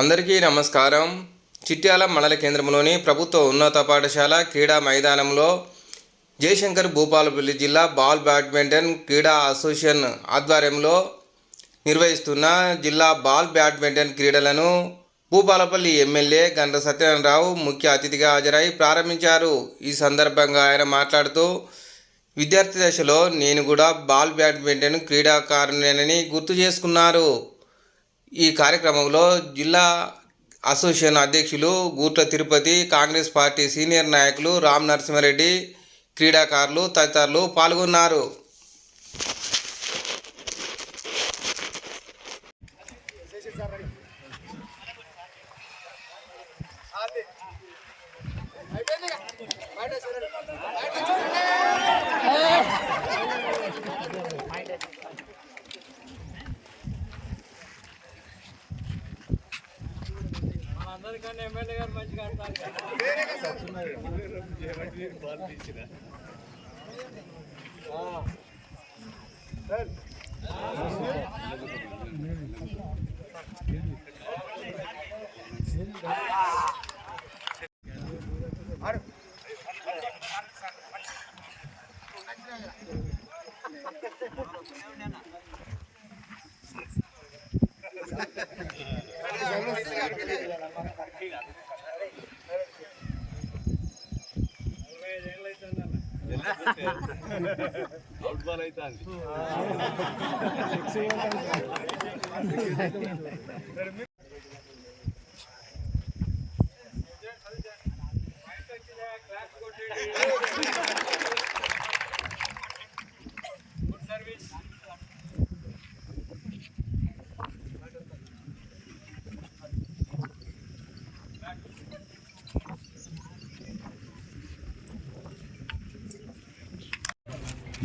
అందరికీ నమస్కారం. చిట్యాల మండల కేంద్రంలోని ప్రభుత్వ ఉన్నత పాఠశాల క్రీడా మైదానంలో జయశంకర్ భూపాలపల్లి జిల్లా బాల్ బ్యాడ్మింటన్ క్రీడా అసోసియేషన్ ఆధ్వర్యంలో నిర్వహిస్తున్న జిల్లా బాల్ బ్యాడ్మింటన్ క్రీడలను భూపాలపల్లి ఎమ్మెల్యే గంట సత్యనారాయణరావు ముఖ్య అతిథిగా హాజరై ప్రారంభించారు. ఈ సందర్భంగా ఆయన మాట్లాడుతూ విద్యార్థి దశలో నేను కూడా బాల్ బ్యాడ్మింటన్ క్రీడాకారునేనని గుర్తు చేసుకున్నారు. ఈ కార్యక్రమంలో జిల్లా అసోసియేషన్ అధ్యక్షులు గూట్ల తిరుపతి కాంగ్రెస్ పార్టీ సీనియర్ నాయకులు రామ్ నరసింహారెడ్డి క్రీడాకారులు తదితరులు పాల్గొన్నారు. అందరికన్నా ఎమ్మెల్యే గారు మంచిగా ఆడతారు ఫుట్బాల్ అయితే గుడ్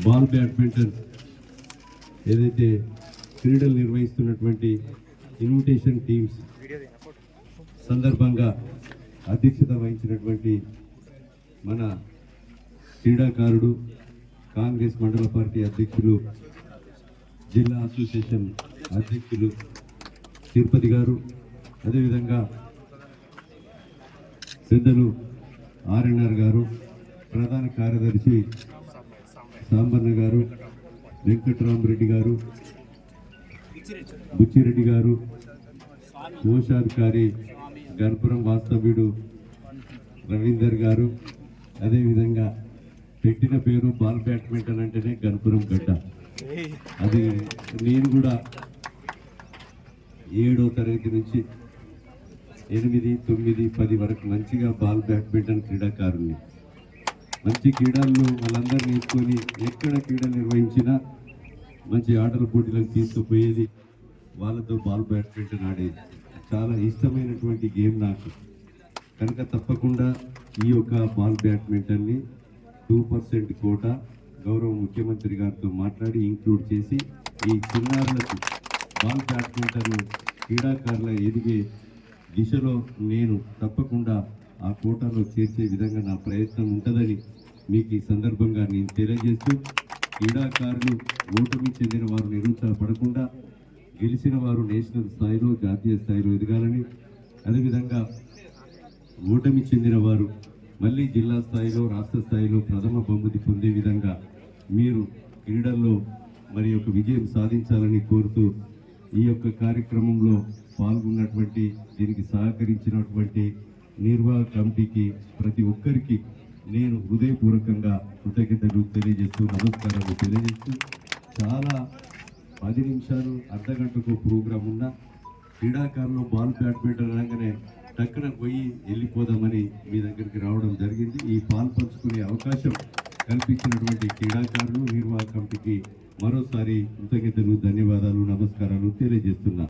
బాల్ బ్యాడ్మింటన్ ఏదైతే క్రీడలు నిర్వహిస్తున్నటువంటి ఇన్విటేషన్ టీమ్స్ సందర్భంగా అధ్యక్షత వహించినటువంటి మన క్రీడాకారుడు కాంగ్రెస్ మండల పార్టీ అధ్యక్షులు జిల్లా అసోసియేషన్ అధ్యక్షులు తిరుపతి గారు. అదేవిధంగా పెద్దలు ఆర్ఎన్ఆర్ గారు ప్రధాన కార్యదర్శి సాంబన్న గారు వెంకట్రామరెడ్డి గారు బుచ్చిరెడ్డి గారు కోశాధికారి గర్భరం వాస్తవ్యుడు రవీందర్ గారు అదేవిధంగా పెట్టిన పేరు బాల్ బ్యాడ్మింటన్ అంటేనే గణపురం గడ్డ. అది నేను కూడా ఏడో తరగతి నుంచి ఎనిమిది తొమ్మిది పది వరకు మంచిగా బాల్ బ్యాడ్మింటన్ క్రీడాకారుని మంచి క్రీడల్లో వాళ్ళందరూ నేర్చుకొని ఎక్కడ క్రీడలు నిర్వహించినా మంచి ఆటల పోటీలకు తీసుకుపోయేది వాళ్ళతో బాల్ బ్యాడ్మింటన్ ఆడేది చాలా ఇష్టమైనటువంటి గేమ్ నాకు. కనుక తప్పకుండా ఈ యొక్క బాల్ బ్యాడ్మింటన్ని టూ పర్సెంట్ కోట గౌరవ ముఖ్యమంత్రి గారితో మాట్లాడి ఇంక్లూడ్ చేసి ఈ చిన్నారులకు బాల్ బ్యాడ్మింటన్ క్రీడాకారుల ఎదిగే దిశలో నేను తప్పకుండా ఆ కోటాలో చేర్చే విధంగా నా ప్రయత్నం ఉంటుందని మీకు ఈ సందర్భంగా నేను తెలియజేస్తూ క్రీడాకారులు ఓటమి చెందిన వారు నిరుత్సాహపడకుండా గెలిచిన వారు నేషనల్ స్థాయిలో జాతీయ స్థాయిలో ఎదగాలని అదేవిధంగా ఓటమి చెందిన వారు మళ్ళీ జిల్లా స్థాయిలో రాష్ట్ర స్థాయిలో ప్రథమ బహుమతి పొందే విధంగా మీరు క్రీడల్లో మరి యొక్క విజయం సాధించాలని కోరుతూ ఈ యొక్క కార్యక్రమంలో పాల్గొన్నటువంటి దీనికి సహకరించినటువంటి నిర్వాహక కమిటీకి ప్రతి ఒక్కరికి నేను హృదయపూర్వకంగా కృతజ్ఞతలు తెలియజేస్తూ నమస్కారాలు తెలియజేస్తూ చాలా పది నిమిషాలు అర్ధగంటకు ప్రోగ్రాం ఉన్న క్రీడాకారులు బాల్ బ్యాడ్మింటన్ అనగానే టక్కున పోయి వెళ్ళిపోదామని మీ దగ్గరికి రావడం జరిగింది. ఈ పాలు పంచుకునే అవకాశం కల్పించినటువంటి క్రీడాకారులు నిర్వాహక కమిటీకి మరోసారి కృతజ్ఞతలు ధన్యవాదాలు నమస్కారాలు తెలియజేస్తున్నా.